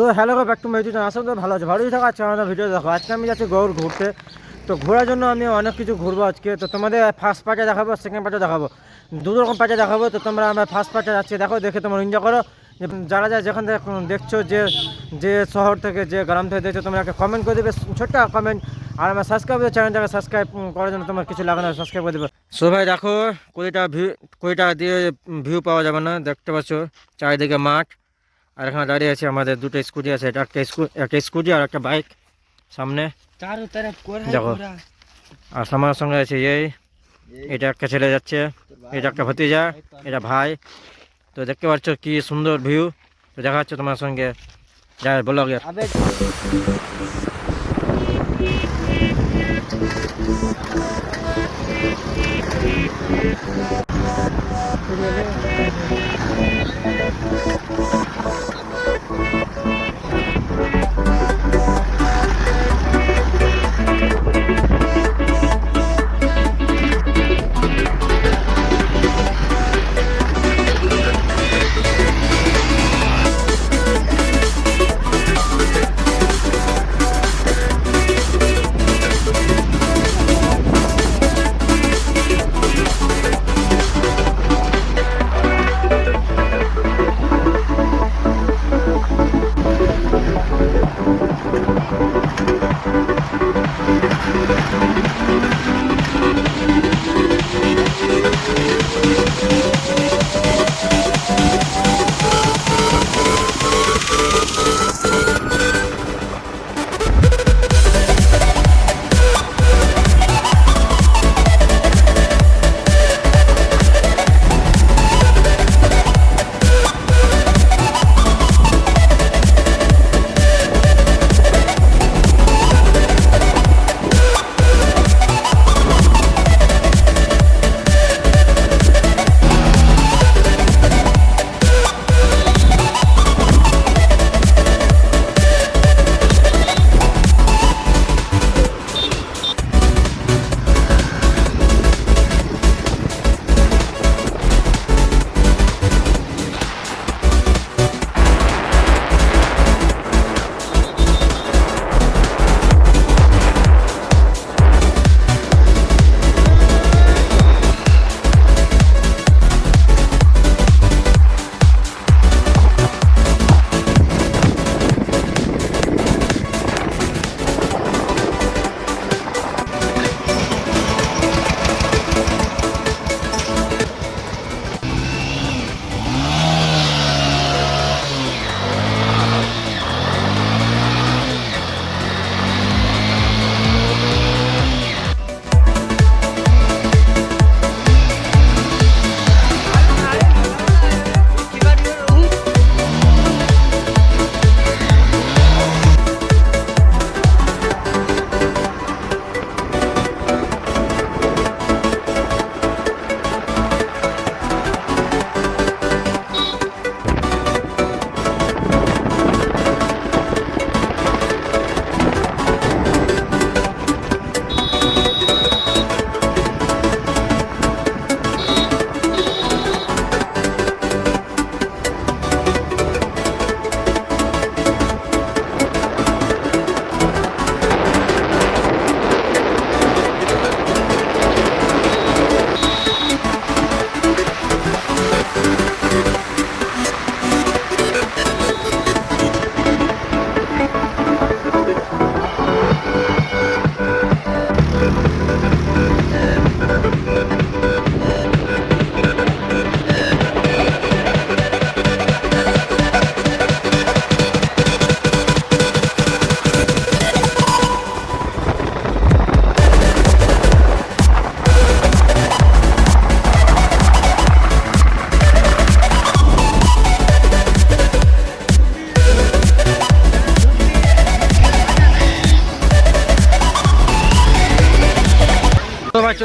So hello back to my YouTube আসলে তো ভালো আছে। ভালোই থাকা, আজকে আমাদের ভিডিও দেখো। আজকে আমি যাচ্ছি গৌর ঘুরতে। তো ঘোরার জন্য আমি অনেক কিছু ঘুরবো আজকে। তো তোমাদের ফার্স্ট পার্টে দেখাবো সেকেন্ড পার্টে দেখাবো। দু রকম পার্টে দেখাবো। তো তোমরা আমার ফার্স্ট পার্টে যাচ্ছি, দেখো, দেখে তোমরা এনজয় করো। যারা যা যেখান থেকে দেখছ যে যে শহর থেকে, যে গ্রাম থেকে দেখছ, তোমরা একটা কমেন্ট করে দেবে। ছোট্ট কমেন্ট আর আমার সাবস্ক্রাইব চ্যানেলটাকে সাবস্ক্রাইব করার জন্য তোমার কিছু লাগে না সাবস্ক্রাইব করে দেবে। সো ভাই, দেখো কুড়ি টাকা ভিউ কুড়ি টাকা দিয়ে ভিউ পাওয়া যাবে না। দেখতে পাচ্ছ, চারিদিকে মাঠ। আর এখানে দাঁড়িয়ে আছে আমাদের দুটো স্কুটি আছে এটা একটা স্কুটি একটা স্কুটি আর একটা বাইক সামনে দেখো আর আমার সঙ্গে আছে এই এটা একটা ছেলে যাচ্ছে এটা একটা ভতিজা এটা ভাই তো দেখতে পাচ্ছ কি সুন্দর ভিউ তো দেখা যাচ্ছে তোমার সঙ্গে যা বলো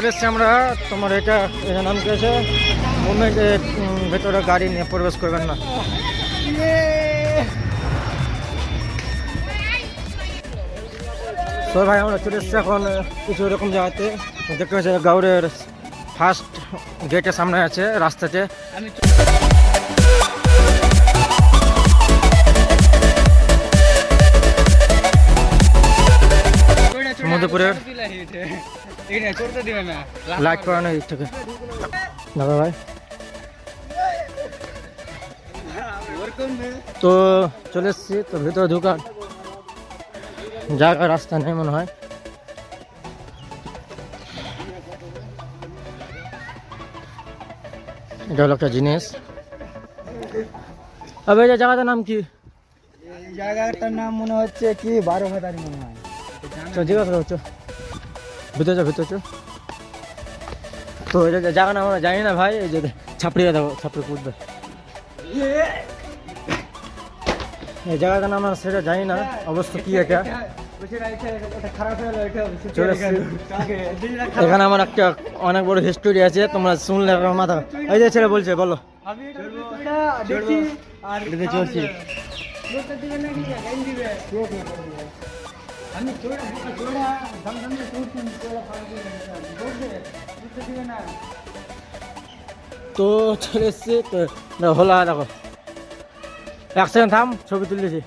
এসেছি আমরা। তোমার এটা এটা নাম কি আছে? ভেতরে গাড়ি নিয়ে প্রবেশ করবেন না। তো ভাই, আমরা চলে এসছি এখন কিছু এরকম জায়গাতে। দেখতে পাচ্ছি গাউরের ফার্স্ট গেটের সামনে আছে, রাস্তাতে। মধ্যপুরের লাইট দিক থেকে দাদা ভাই। তো চলে এসছি তো ভিতরে ঢুকার। জায়গা রাস্তা নেই মনে হয়। এটা হলো একটা জিনিস। আবে এই জায়গাটার নাম কি? এই জায়গাটার নাম মনে হচ্ছে কি বারো হাজারি মনে হয়। তো জিজ্ঞাসা করছ ভিতরে চো ভিতরে চো তো এই যে জায়গা নাম আমরা জানি না ভাই এই যে ছাপড়িয়ে দেবো ছাপড়ি কুদবে এই জায়গাটার নাম আমরা সেটা জানি না অবশ্য কি এটা? এটা এসছি। এখানে আমার একটা অনেক বড় হিস্টোরি আছে তোমরা শুনলে মাথা। এই যে ছেলে বলছে বলো। আর আমি চলে চলে ধমধম তো চলে দেখো এক সেকেন্ড থাম ছবি তুলেছি